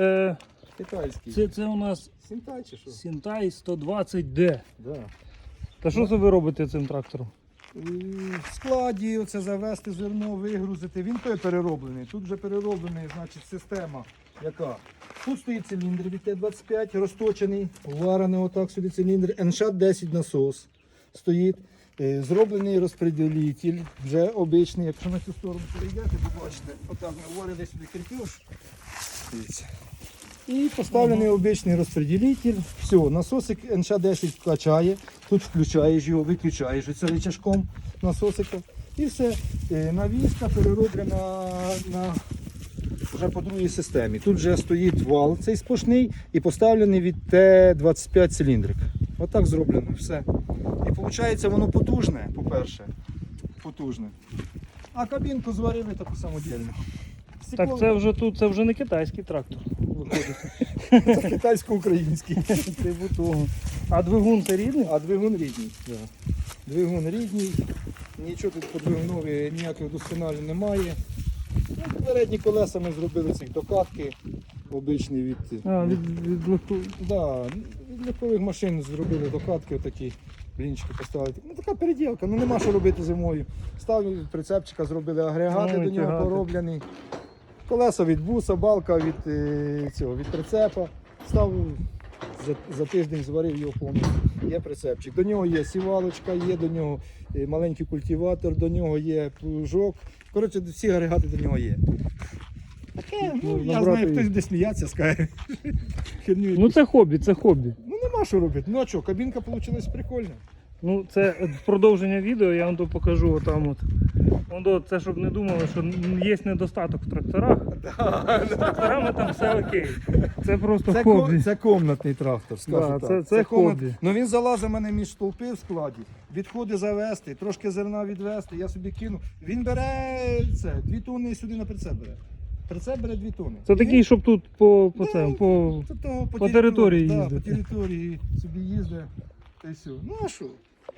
Е, Китайський. це, це у нас Сінтай чи що? Сінтай 120D. Да. Та що це ви робите цим трактором? В складі оце завести зерно, вигрузити. Він той перероблений. Тут вже перероблений, значить, система, яка. Тут стоїть циліндр від Т-25, розточений, варений отак сюди циліндр. НШ-10 насос стоїть. Е, Зроблений розпреділитель, вже обичний. Якщо на цю сторону перейдете, ви бачите, отак ми варили сюди кріпеж. Дивіться. І поставлений обичний розпреділитель. Все, насосик НШ-10 качає, тут включаєш його, виключаєш оце рычажком насосика. І все. Е, Навіска перероблена на вже по другій системі. Тут вже стоїть вал цей сплошний і поставлений від Т-25 циліндрик. Отак зроблено все. І виходить, воно потужне, по-перше. Потужне. А кабінку зварили таку самодільну. Так це вже тут, це вже не китайський трактор. Виходить. Це китайсько-український. Типу того. А двигун це рідний? А двигун рідний. Да. Двигун рідний, нічого тут по двигунові ніяких досконалень немає. Ну, передні колеса ми зробили цих докатки обичні від, А, від, від да, від легкових машин зробили докатки, отакі блінчики поставили. Ну така переділка, ну нема що робити зимою. Ставили прицепчика, зробили агрегати Ну, до нього тягати. пороблений. Колеса від буса, балка від е, цього, від прицепа. Став за, за тиждень зварив його повністю. Є прицепчик. До нього є сівалочка, є до нього е, маленький культиватор, до нього є плужок. Коротше, всі агрегати до нього є. Таке, ну, Можна я знаю, і- хтось буде сміятися, скаже. Ну це хобі, це хобі. Ну нема що робити. Ну а що, кабінка вийшла прикольна. Ну, це продовження відео, я вам то покажу отам от. Вон це щоб не думали, що є недостаток в тракторах. З тракторами там все окей. Це просто Це, хобі. ко- це комнатний трактор, скажу Да, так. це- це хобі. Ну він залазить в мене між стовпи в складі, відходи завести, трошки зерна відвести, я собі кину. Він бере це, дві тонни сюди на прицеп бере. Прицеп бере дві тонни. Це І такий, він- щоб тут по, по, Да, цьому, по... Тобто по території да, їздити. по території собі їздить. Та й все. Ну а що?